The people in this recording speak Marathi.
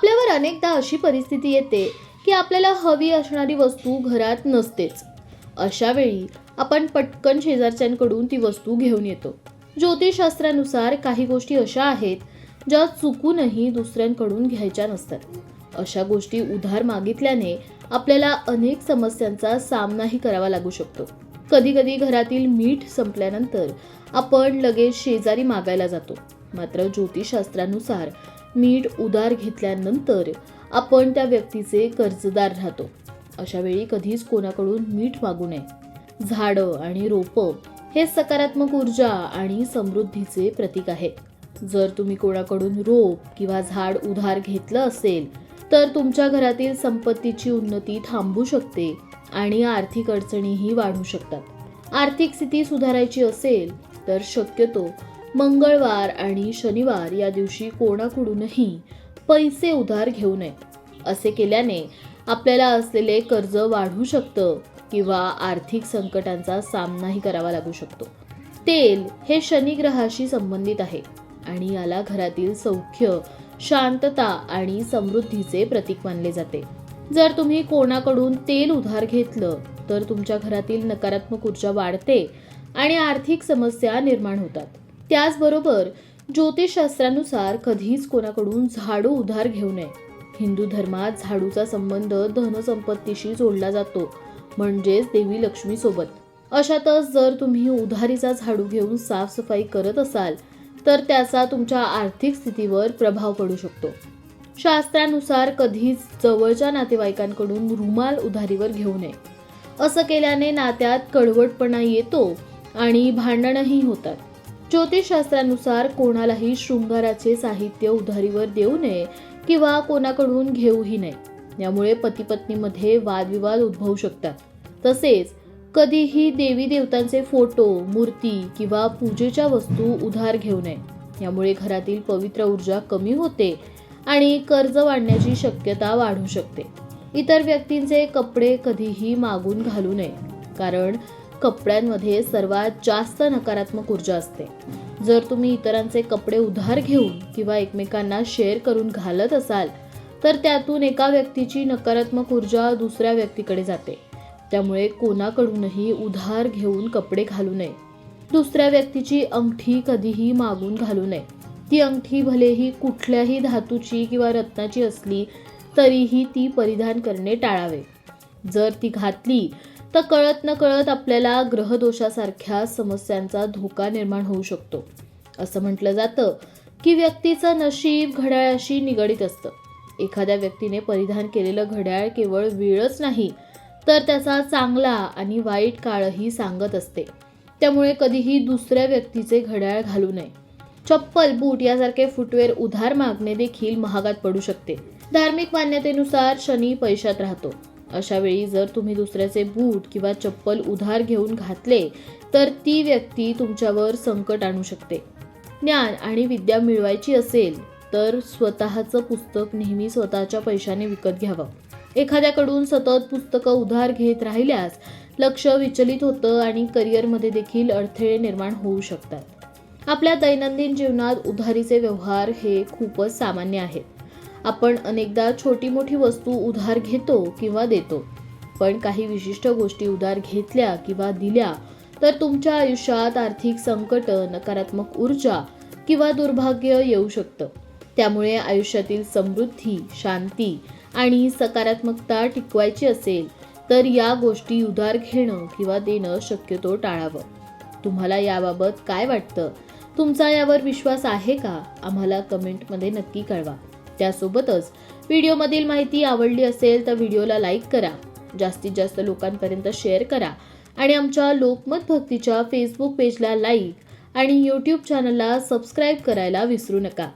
आपल्यावर अनेकदा अशी परिस्थिती येते की आपल्याला हवी असणारी वस्तू घरात नसतेच. अशा वेळी आपण पटकन शेजारच्यांकडून ती वस्तू घेऊन येतो. ज्योतिषशास्त्रानुसार काही गोष्टी अशा आहेत ज्या चुकूनही दुसऱ्यांकडून घ्यायच्या नसतात. अशा गोष्टी उधार मागितल्याने आपल्याला अनेक समस्यांचा सामनाही करावा लागू शकतो. कधी कधी घरातील मीठ संपल्यानंतर आपण लगेच शेजारी मागायला जातो. मात्र ज्योतिषशास्त्रानुसार मीठ उधार घेतल्यानंतर आपण त्या व्यक्तीचे कर्जदार राहतो. अशा वेळी कधीच कोणाकडून मीठ मागू नये. झाडं आणि रोपं हे सकारात्मक ऊर्जा आणि समृद्धीचे प्रतीक आहे. जर तुम्ही कोणाकडून रोप किंवा झाड उधार घेतलं असेल तर तुमच्या घरातील संपत्तीची उन्नती थांबू शकते आणि आर्थिक अडचणीही वाढू शकतात. आर्थिक स्थिती सुधारायची असेल तर शक्यतो मंगळवार आणि शनिवार या दिवशी कोणाकडूनही पैसे उधार घेऊ नये. असे केल्याने आपल्याला असलेले कर्ज वाढू शकतं किंवा आर्थिक संकटांचा सामनाही करावा लागू शकतो. तेल हे शनिग्रहाशी संबंधित आहे आणि याला घरातील सौख्य शांतता आणि समृद्धीचे प्रतीक मानले जाते. जर तुम्ही कोणाकडून तेल उधार घेतलं तर तुमच्या घरातील नकारात्मक ऊर्जा वाढते आणि आर्थिक समस्या निर्माण होतात. त्याचबरोबर ज्योतिषशास्त्रानुसार कधीच कोणाकडून झाडू उधार घेऊ नये. हिंदू धर्मात झाडूचा संबंध धनसंपत्तीशी जोडला जातो म्हणजेच देवी लक्ष्मीसोबत अशातच जर तुम्ही उधारीचा झाडू घेऊन साफसफाई करत असाल तर त्याचा तुमच्या आर्थिक स्थितीवर प्रभाव पडू शकतो. शास्त्रानुसार कधीच जवळच्या नातेवाईकांकडून रुमाल उधारीवर घेऊ नये. असं केल्याने नात्यात कडवटपणा येतो आणि भांडणही होतात. ज्योतिषशास्त्रानुसार कोणालाही शृंगाराचे साहित्य उधारीवर देऊ नये किंवा कोणाकडून घेऊही नये. यामुळे पती पत्नीमध्ये वादविवाद उद्भवू शकतात. तसेच कधीही देवी देवतांचे फोटो मूर्ती किंवा पूजेच्या वस्तू उधार घेऊ नये. यामुळे घरातील पवित्र ऊर्जा कमी होते आणि कर्ज वाढण्याची शक्यता वाढू शकते. इतर व्यक्तींचे कपडे कधीही मागून घालू नये कारण कपड्यांमध्ये सर्वात जास्त नकारात्मक ऊर्जा असते. जर तुम्ही इतरांचे कपडे उधार घेऊन किंवा एकमेकांना शेअर करून घालत असाल तर त्यातून एका व्यक्तीची नकारात्मक ऊर्जा दुसऱ्या व्यक्तीकडे जाते. त्यामुळे कोणाकडूनही उधार घेऊन कपडे घालू नये. दुसऱ्या व्यक्तीची अंगठी कधीही मागून घालू नये. ती अंगठी भलेही कुठल्याही धातूची किंवा रत्नाची असली तरीही ती परिधान करणे टाळावे. जर ती घातली तर कळत न कळत आपल्याला ग्रहदोषासारख्या समस्यांचा धोका निर्माण होऊ शकतो. असं म्हटलं जातं की व्यक्तीचं नशीब घड्याळाशी निगडीत असतं. एखाद्या व्यक्तीने परिधान केलेलं घड्याळ केवळ वेळच नाही तर त्याचा चांगला आणि वाईट काळही सांगत असते. त्यामुळे कधीही दुसऱ्या व्यक्तीचे घड्याळ घालू नये. चप्पल बूट यासारखे फुटवेअर उधार मागणे देखील महागात पडू शकते. धार्मिक मान्यतेनुसार शनी पैशात राहतो. अशावेळी जर तुम्ही दुसऱ्याचे बूट किंवा चप्पल उधार घेऊन घातले तर ती व्यक्ती तुमच्यावर संकट आणू शकते. ज्ञान आणि विद्या मिळवायची असेल तर स्वतःचं पुस्तक नेहमी स्वतःच्या पैशाने विकत घ्यावं. एखाद्याकडून सतत पुस्तकं उधार घेत राहिल्यास लक्ष विचलित होतं आणि करिअरमध्ये देखील अडथळे निर्माण होऊ शकतात. आपल्या दैनंदिन जीवनात उधारीचे व्यवहार हे खूपच सामान्य आहेत आपण अनेकदा छोटी मोठी वस्तू उधार घेतो किंवा देतो. पण काही विशिष्ट गोष्टी उधार घेतल्या किंवा दिल्या तर तुमच्या आयुष्यात आर्थिक संकट नकारात्मक ऊर्जा किंवा दुर्भाग्य येऊ शकतं. त्यामुळे आयुष्यातील समृद्धी शांती आणि सकारात्मकता टिकवायची असेल तर या गोष्टी उधार घेणं किंवा देणं शक्यतो टाळावं. तुम्हाला याबाबत काय वाटतं? तुमचा यावर विश्वास आहे का? आम्हाला कमेंटमध्ये नक्की कळवा. त्यासोबतच व्हिडिओमधील माहिती आवडली असेल तर व्हिडिओला लाईक करा जास्तीत जास्त लोकांपर्यंत शेअर करा आणि आमच्या लोकमत भक्तीच्या फेसबुक पेजला लाईक आणि यूट्यूब चॅनलला सबस्क्राईब करायला विसरू नका.